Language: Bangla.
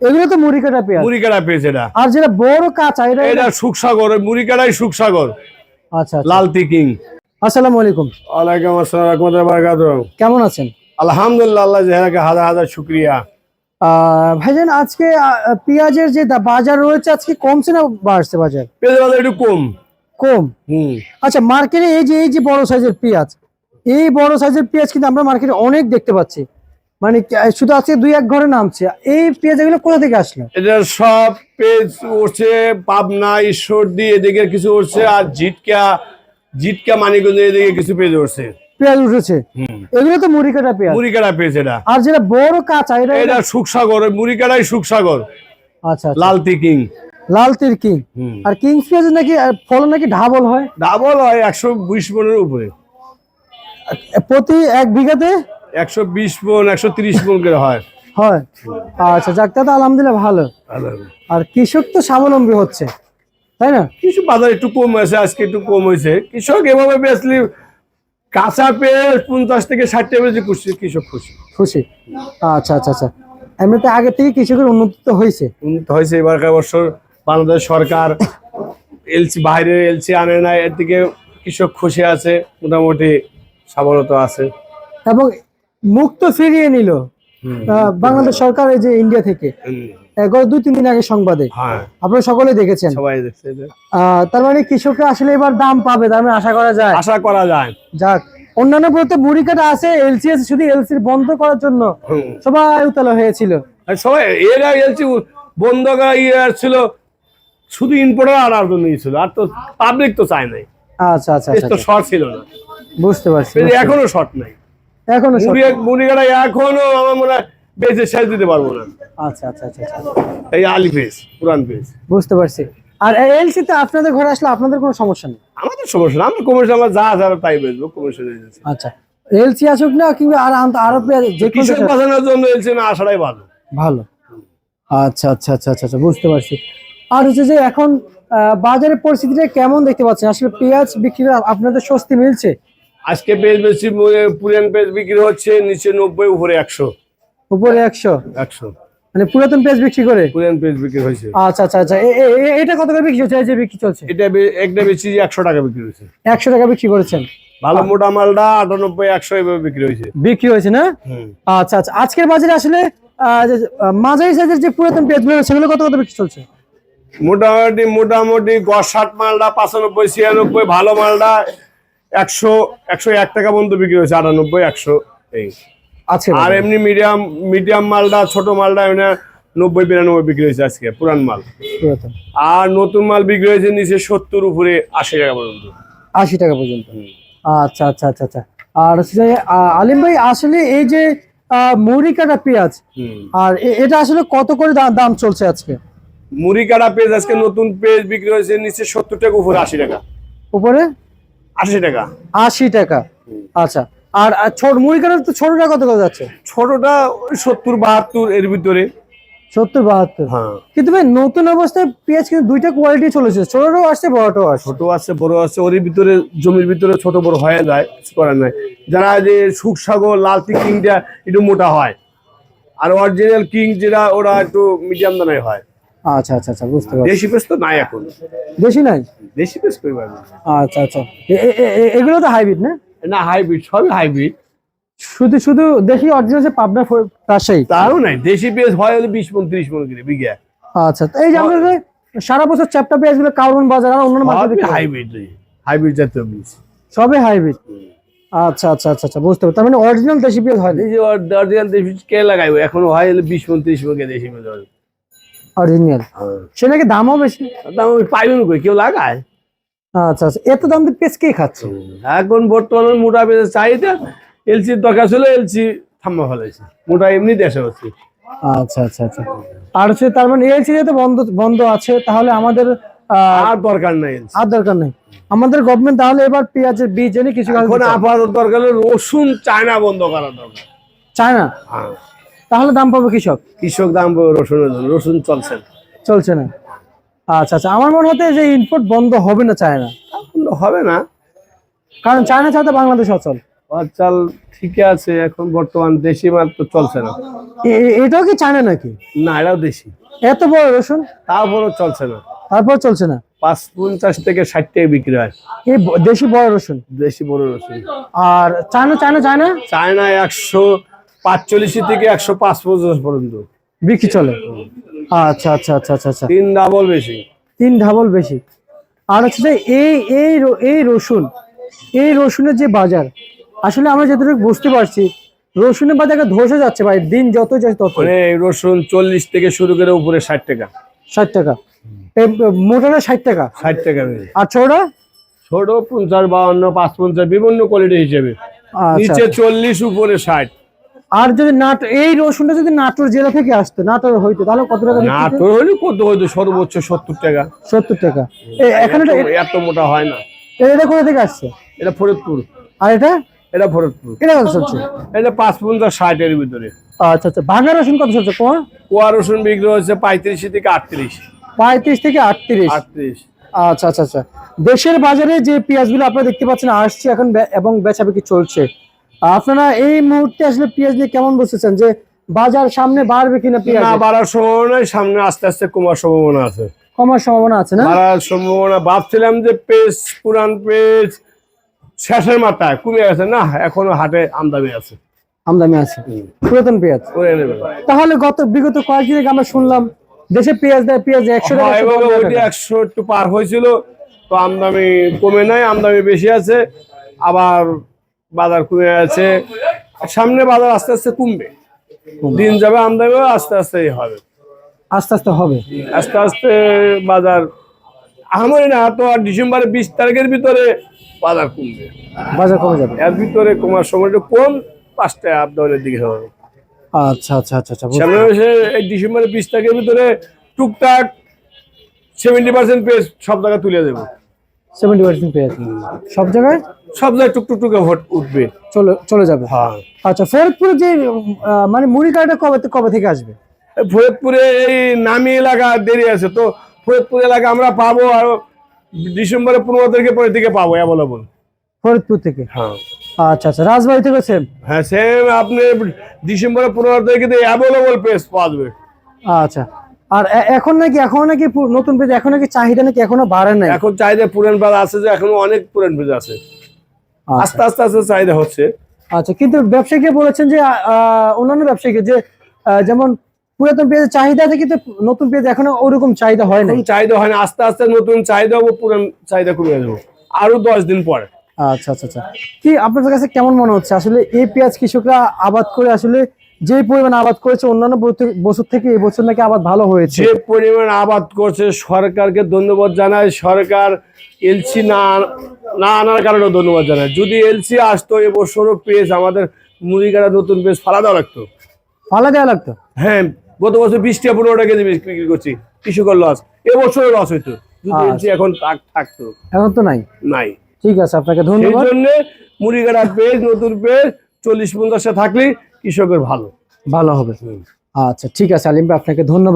এগুলো তো মুড়ি কাটা পেঁয়াজ। মুড়ি কাটা পেঁয়াজ এটা। আর যেটা বড় কাঁচা এটা এটা সুখসাগর ওই মুড়ি কাটাই সুখসাগর। আচ্ছা আচ্ছা। লালতি কিং আসসালামু আলাইকুম। ওয়ালাইকুম আসসালাম রহমতুল্লাহ বারাকাতুহু। কেমন আছেন? আলহামদুলিল্লাহ আল্লাহ জেহাকে হাজার হাজার শুক্রিয়া। আহ, ভাইজান আজকে আহ, পেঁয়াজের যে বাজার রয়েছে আজকে কমছে না বাড়ছে বাজার? পেঁয়াজের বাজার একটু কম। কম? হুম। আচ্ছা মার্কেটে এই যে এই যে বড় সাইজের পেঁয়াজ এই বড় সাইজের পেঁয়াজ কিন্তু আমরা মার্কেটে অনেক দেখতে পাচ্ছি। মানে শুধু আজকে দুই এক ঘরে নামছে। এই পেঁয়াজ এগুলো কোথা থেকে আসলো? এটা সব পেজ উঠছে পাবনা ঈশ্বরদী এদিকে কিছু উঠছে আর জিটকা জিটকা মানিকগঞ্জ এদিকে কিছু পেজ উঠছে। পেঁয়াজ উঠেছে? এগুলো তো মুড়ি কাটা পেঁয়াজ মুড়ি কাটা পেজ এটা। আর যেটা বড় কাঁচা এটা এটা সুখসাগর মুড়ি কাটাই সুখসাগর। আচ্ছা আচ্ছা। লালতি কিং। লাল তীর কিং আর কিংস পেঁয়াজ নাকি ফলন নাকি ডাবল হয়? ডাবল হয় একশো বিশ মনের উপরে। প্রতি এক বিঘাতে একশো বিশ মন একশো তিরিশ মন করে হয়। হয়। আচ্ছা যাক তো আলহামদুলিল্লাহ ভালো। আর কৃষক তো স্বাবলম্বী হচ্ছে তাই না? কিছু বাজার একটু কম হয়েছে আজকে একটু কম হয়েছে। কৃষক এভাবে বেচলি কাঁচা পেঁয়াজ পঞ্চাশ থেকে ষাট টাকা খুশি কৃষক খুশি। খুশি। আচ্ছা আচ্ছা আচ্ছা। এমনিতে আগে থেকে কৃষকের উন্নতি তো হয়েছে। উন্নত হয়েছে এবারকার বছর বাংলাদেশ সরকার এলসি বাইরে এলসি আনে না এর থেকে কৃষক খুশি আছে মোটামুটি সাবলতা আছে। এবং মুক্ত ফিরিয়ে নিল। বাংলাদেশ সরকার এই যে ইন্ডিয়া থেকে। গত দুই তিন দিন আগে সংবাদে। হ্যাঁ। আপনারা সকলে দেখেছেন। সবাই দেখছে তার মানে কৃষকরা আসলে এবার দাম পাবে তার মানে আশা করা যায়। আশা করা যায়। যাক অন্যান্য প্রত্যেক মুড়ি কাটা আছে এলসি আছে শুধু এলসি বন্ধ করার জন্য সবাই উতলা হয়েছিল। সবাই এরা এলসি বন্ধ করা ইয়ে ছিল শুধু ইম্পোর্টার আর আর জন্য ছিল। আর তো পাবলিক তো চায় নাই। আচ্ছা আচ্ছা আচ্ছা, তো শর্ট ছিল না। বুঝতে পারছি এখনও শর্ট নাই। এখনও মুড়ি মুড়িগাড়া এখনও আমার মনে হয় বেঁচে শেষ দিতে পারব না। আচ্ছা আচ্ছা আচ্ছা আচ্ছা। এই আলি পেজ পুরান পেজ বুঝতে পারছি। আর এলসি তে আপনাদের ঘরে আসলে আপনাদের কোনো সমস্যা নেই? আমাদের সমস্যা না আমরা কমার্শিয়াল আমরা যা যা তাই বেচবো কমার্শিয়াল এজেন্সি আচ্ছা। এলসি আসুক না কিংবা আর আরও যে কৃষক বাঁচানোর জন্য এলসি না আসাটাই ভালো। ভালো। আচ্ছা আচ্ছা আচ্ছা আচ্ছা আচ্ছা বুঝতে পারছি। আর হচ্ছে যে এখন বাজারের পরিস্থিতিটা কেমন দেখতে পাচ্ছেন? আসলে পেঁয়াজ বিক্রি আপনাদের স্বস্তি মিলছে? আজকে পেজ বেশি পুরান পেজ বিক্রি হচ্ছে নিচে নব্বই উপরে একশো। উপরে একশো? একশো। মানে পুরাতন পেঁয়াজ বিক্রি করে? পুরান পেজ বিক্রি হয়েছে। আচ্ছা আচ্ছা আচ্ছা। এটা কত করে বিক্রি হচ্ছে? যে বিক্রি চলছে। এটা একটা বেশি একশো টাকা বিক্রি হয়েছে। একশো টাকা বিক্রি করেছেন। ভালো মোটা মালটা আটানব্বই একশো এভাবে বিক্রি হয়েছে। বিক্রি হয়েছে না? আচ্ছা আচ্ছা। আজকের বাজারে আসলে মাঝারি সাইজের যে পুরাতন পেঁয়াজগুলো রয়েছে, সেগুলো কত কত বিক্রি চলছে? মোটামুটি মোটামুটি গড় ষাট মালটা পাঁচানব্বই ছিয়ানব্বই ভালো মালটা একশো একশো এক টাকা পর্যন্ত বিক্রি হয়েছে আটানব্বই একশো এই। আছে আর এমনি মিডিয়াম মিডিয়াম মালটা ছোট মালটা এমনি নব্বই বিরানব্বই বিক্রি হয়েছে আজকে পুরান মাল। আর নতুন মাল বিক্রি হয়েছে নিচে সত্তর উপরে আশি টাকা পর্যন্ত। আশি টাকা পর্যন্ত। আচ্ছা আচ্ছা আচ্ছা আচ্ছা। আর আলিম ভাই আসলে এই যে মুড়ি কাটা পেঁয়াজ। আর এটা আসলে কত করে দাম চলছে আজকে? মুড়ি কাটা পেজ আজকে নতুন পেঁয়াজ বিক্রি হয়েছে নিচে সত্তর টাকা উপরে আশি টাকা। উপরে? আশি টাকা। আশি টাকা। আচ্ছা আর ছোট মুড়ি কাটার তো ছোটটা কত করে যাচ্ছে? ছোটটা সত্তর বাহাত্তর এর ভিতরে। সত্তর বাহাত্তর। হ্যাঁ। কিন্তু ভাই নতুন অবস্থায় পেঁয়াজ কিন্তু দুইটা কোয়ালিটি চলেছে ছোটটাও আসছে বড়টাও আসছে। ছোট আছে বড় আছে ওর ভিতরে জমির ভিতরে ছোট বড় হয়ে যায় করার নাই। যারা যে সুখসাগর লালতি কিংটা একটু মোটা হয়। আর অরিজিনাল কিং যেটা ওরা একটু মিডিয়াম দানায় হয়। আচ্ছা আচ্ছা আচ্ছা বুঝতে পারছি। দেশি পেস তো নাই এখন। বেশি নাই? দেশি পেস কই পাবে আচ্ছা আচ্ছা। এগুলো তো হাইব্রিড না? না হাইব্রিড সবই হাইব্রিড। শুধু শুধু দেখি অরিজিনাল যে পাবনা রাজশাহী তারও নাই দেশি পেস হয় হলে বিশ মন ত্রিশ মন কিনে বিঘা। আচ্ছা তো এই যে আমাদের সারা বছর চ্যাপ্টা পেঁয়াজগুলো কার্বন বাজার আর অন্যান্য মার্কেট হাইব্রিড হাইব্রিড জাতীয় বীজ। সবই হাইব্রিড? আচ্ছা আচ্ছা আচ্ছা আচ্ছা বুঝতে পারছি। তার মানে অরিজিনাল দেশি পেঁয়াজ হয় এই যে অরিজিনাল দেশি কে লাগাইবো? এখন হয় হলে বিশ মন ত্রিশ মন কে দেশি পেঁয়াজ অরিজিনাল সে নাকি দামও বেশি? দাম পাইবেন কই? কেউ লাগায়? আচ্ছা আচ্ছা। এত দাম দিয়ে পেঁয়াজ কে খাচ্ছে? এখন বর্তমানে মোটা পেঁয়াজের চাহিদা এলসির দরকার ছিল এলসি থাম্মা ফেলাইছে মোটা এমনি দেশে হচ্ছে। আচ্ছা আচ্ছা আচ্ছা। আর হচ্ছে তার মানে এলসি যেহেতু বন্ধ বন্ধ আছে তাহলে আমাদের আর দরকার নাই আর দরকার নেই। আমাদের গভর্নমেন্ট তাহলে এবার পেঁয়াজের বীজ এনে কিছু এখন আপাতত দরকার হলো রসুন চায়না বন্ধ করা দরকার। চায়না? হ্যাঁ। তাহলে দাম পাবে কৃষক? কৃষক দাম পাবে রসুনের জন্য রসুন চলছে। না। চলছে না। আচ্ছা আচ্ছা আমার মনে হতে যে ইনপুট বন্ধ হবে না চায় না হবে না। কারণ চায়না ছাড়া তো বাংলাদেশ অচল। আর চাল ঠিকই আছে এখন বর্তমান দেশি মাল তো চলছে না। এ- এটাও কি চায়না নাকি? না এটাও দেশি। এত বড় রসুন? তারপরও চলছে না। তারপর চলছে না? পাঁচ পঞ্চাশ থেকে ষাট টাকা বিক্রি হয়। এই ব- দেশি বড় রসুন? দেশি বড় রসুন। আর চায়না চায়না চায়না চায়না একশো পাঁচচল্লিশ থেকে একশো পাঁচ পঞ্চাশ পর্যন্ত। বিক্রি চলে? আচ্ছা আচ্ছা আচ্ছা আচ্ছা আচ্ছা। তিন ডাবল বেশি। তিন ডাবল বেশি। আর হচ্ছে যে এই এই এই রসুন এই রসুনের যে বাজার আসলে আমরা যতটুকু বুঝতে পারছি রসুনের বাজার ধসে যাচ্ছে ভাই দিন যত যাচ্ছে তত। মানে এই রসুন চল্লিশ থেকে শুরু করে উপরে ষাট টাকা। ষাট টাকা। মোটাটা ষাট টাকা। ষাট টাকা আর ছোটা ছোট পঞ্চাশ বাউন্ন পাঁচ পঞ্চাশ বিভিন্ন কোয়ালিটি হিসেবে। আচ্ছা নিচে চল্লিশ উপরে ষাট। আর যদি নাট এই রসুনটা যদি নাটোর জেলা থেকে আসতো নাটোর হইতো তাহলে কত টাকা নাটোর হলে কত হয়তো সর্বোচ্চ সত্তর টাকা। সত্তর টাকা। এখানে এত- মোটা হয় না। এটা কোথা থেকে আসছে? এটা ফরিদপুর। আর এটা? এটা ফরিদপুর। এটা কত চলছে? এটা পাঁচ পঞ্চাশ ষাট এর ভিতরে। আচ্ছা আচ্ছা। ভাঙা রসুন কত চলছে? কোয়া? কোয়া রসুন বিক্রি হচ্ছে পঁয়ত্রিশ থেকে আটত্রিশ। পঁয়ত্রিশ থেকে আটত্রিশ। আটত্রিশ। আচ্ছা আচ্ছা আচ্ছা। দেশের বাজারে যে পেঁয়াজগুলো আপনারা দেখতে পাচ্ছেন আসছে এখন এবং বেচাবেচি চলছে। আপনারা এই মুহূর্তে আসলে পেঁয়াজ নিয়ে কেমন বুঝতেছেন যে বাজার সামনে বাড়বে কিনা পেঁয়াজ না বাড়ার সম্ভাবনা সামনে আস্তে আস্তে কমার সম্ভাবনা আছে। কমার সম্ভাবনা আছে না? বাড়ার সম্ভাবনা ভাবছিলাম যে পেজ পুরান পেজ শেষের মাথায় কমে গেছে। না এখনও হাটে আমদানি আছে। আমদানি আছে। পুরাতন পেঁয়াজ। তাহলে গত বিগত কয়েকদিন আগে আমরা শুনলাম দেশে পেঁয়াজ দেয় পেঁয়াজ একশো টাকা একশো টাকা। একশো একটু পার হয়েছিল তো আমদানি কমে নাই আমদানি বেশি আছে। আবার বাজার কমে আছে সামনে বাজার আস্তে আস্তে কমবে। দিন যাবে আমদানি আস্তে আস্তে হবে। আস্তে আস্তে হবে। আস্তে আস্তে বাজার আমারই না তো আর ডিসেম্বরের বিশ তারিখের ভিতরে বাজার কমবে। বাজার কমে যাবে। এর ভিতরে কমার সময়টা কম পাঁচটায় আপ ডাউনের দিকে হবে। আচ্ছা আচ্ছা আচ্ছা আচ্ছা সামনে মাসে এই ডিসেম্বরের বিশ তারিখের ভিতরে টুকটাক সেভেন্টি পার্সেন্ট পেজ সব জায়গায় তুলে দেবো। 70% পেঁয়াজ সব জায়গায়? সব জায়গায় টুকটুক টুকে ভোট উঠবে। চলে চলে যাবে। হ্যাঁ। আচ্ছা ফরিদপুরে যে মানে মুড়ি কাটা কবে কবে থেকে আসবে? ফরিদপুরে এই নামি এলাকা দেরি আছে তো। ফরিদপুর এলাকা আমরা পাবো আর ডিসেম্বরের পনেরো তারিখে পরের দিকে পাবো অ্যাভেলেবল ফরিদপুর থেকে? হ্যাঁ। আচ্ছা আচ্ছা রাজবাড়ি থেকে সেম হ্যাঁ সেম আপনি ডিসেম্বরের পনেরো তারিখে অ্যাভেলেবল পেজ পাওয়া যাবে। আচ্ছা আর এখন নাকি এখন নাকি নতুন পেজ এখন নাকি চাহিদা নাকি এখনও বাড়ে নাই? এখন চাহিদা পুরান পেজ আছে যে এখনও অনেক পুরান পেজ আছে। আচ্ছা। আস্তে আস্তে আস্তে চাহিদা হচ্ছে। আচ্ছা কিন্তু ব্যবসায়ীকে বলেছেন যে অন্যান্য ব্যবসায়ীকে যে যেমন পুরাতন পেঁয়াজের চাহিদা আছে কিন্তু নতুন পেঁয়াজ এখনও ওরকম চাহিদা হয় এখন চাহিদা হয় না আস্তে আস্তে নতুন চাহিদা হব পুরান চাহিদা কমে যাব। আরও দশ দিন পরে। আচ্ছা আচ্ছা আচ্ছা। কি আপনাদের কাছে কেমন মনে হচ্ছে? আসলে এই পেঁয়াজ কৃষকরা আবাদ করে আসলে যে পরিমাণ আবাদ করেছে অন্যান্য বছর- থেকে এই বছর নাকি আবাদ ভালো হয়েছে। যে পরিমাণ আবাদ করছে সরকারকে ধন্যবাদ জানাই। সরকার এলসি না না আনার কারণে ধন্যবাদ জানাই। যদি এলসি আসতো এবছরও পেজ আমাদের মুড়িগাড়া নতুন পেজ ফালা দেওয়া লাগতো। পালা দেওয়া লাগতো? হ্যাঁ গত বছর বিশ টাকা পনেরো টাকা কেজি বিক্রি করছি কৃষকের লস এবছরও লস হইতো। যদি আচ্ছা। এলসি এখন থাক থাকতো। এখন তো নাই? নাই। ঠিক আছে আপনাকে ধন্যবাদ। জন্য মুড়িগাড়া পেজ নতুন পেজ চল্লিশ পঞ্চাশে থাকলে কৃষকের ভালো। ভালো হবে। আচ্ছা ঠিক আছে আলিম ভাই আপনাকে ধন্যবাদ।